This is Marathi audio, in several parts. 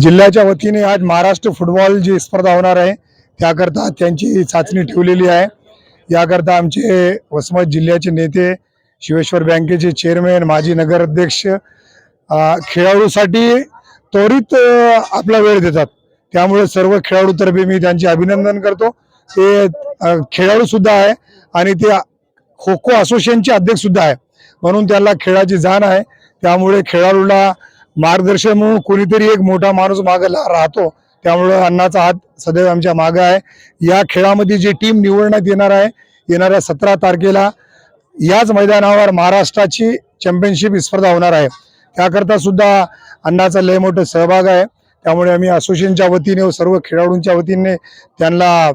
जिल्ह्याच्या वतीने आज महाराष्ट्र फुटबॉल जी स्पर्धा होणार आहे त्याकरता त्यांची चाचणी ठेवलेली आहे. याकरता आमचे वसमत जिल्ह्याचे नेते शिवेश्वर बँकेचे चेअरमॅन माजी नगराध्यक्ष खेळाडूसाठी त्वरित आपला वेळ देतात. त्यामुळे सर्व खेळाडूतर्फे मी त्यांचे अभिनंदन करतो. ते खेळाडूसुद्धा खेळाडू सुद्धा आहे आणि ते खो खो असोसिएशनचे अध्यक्ष सुद्धा आहे. म्हणून त्याला खेळाची जाण आहे. त्यामुळे खेळाडूला मार्गदर्शन म्हणून कोणीतरी एक मोठा माणूस मागे राहतो. त्यामुळं अण्णाचा हात सदैव आमच्या मागे आहे. या खेळामध्ये जी टीम निवडण्यात येणार आहे येणाऱ्या सतरा तारखेला याच मैदानावर महाराष्ट्राची चॅम्पियनशिप स्पर्धा होणार आहे. त्याकरता सुद्धा अण्णाचा लय मोठं सहभाग आहे. त्यामुळे आम्ही असोसिएशनच्या वतीने व सर्व खेळाडूंच्या वतीने त्यांना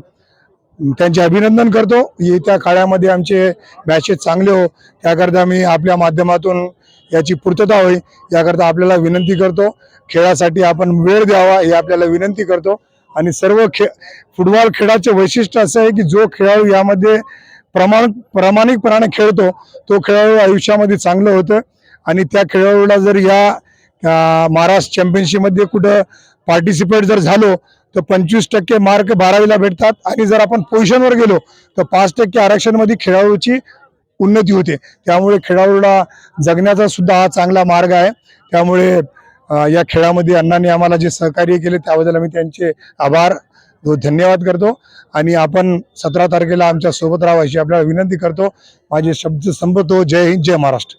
त्यांचे अभिनंदन करतो. येत्या काळामध्ये आमचे मॅचेस चांगले हो. त्याकरता मी आपल्या माध्यमातून याची पूर्तता होईल. याकरता आपल्याला विनंती करतो खेळासाठी आपण वेळ द्यावा हे आपल्याला विनंती करतो. आणि सर्व खे फुटबॉल खेळाचे वैशिष्ट्य असं आहे की जो खेळाडू यामध्ये प्रमाण प्रामाणिकपणाने खेळतो तो खेळाडू आयुष्यामध्ये चांगलं होतं. आणि त्या खेळाडूला जर या महाराष्ट्र चॅम्पियनशिपमध्ये कुठं पार्टिसिपेट जर झालो तर पंचवीस टक्के मार्क बारावीला भेटतात. आणि जर आपण पोझिशनवर गेलो तर पाच टक्के आरक्षणमध्ये खेळाडूची उन्नती होते. त्यामुळे खेळाडूला जगण्याचा सुद्धा हा चांगला मार्ग आहे. त्यामुळे या खेळामध्ये अण्णांनी आम्हाला जे सहकार्य केले त्याबद्दल आम्ही त्यांचे आभार धन्यवाद करतो. आणि आपण सतरा तारखेला आमच्यासोबत राहा अशी आपल्याला विनंती करतो. माझे शब्द संपतो. जय हिंद जय महाराष्ट्र.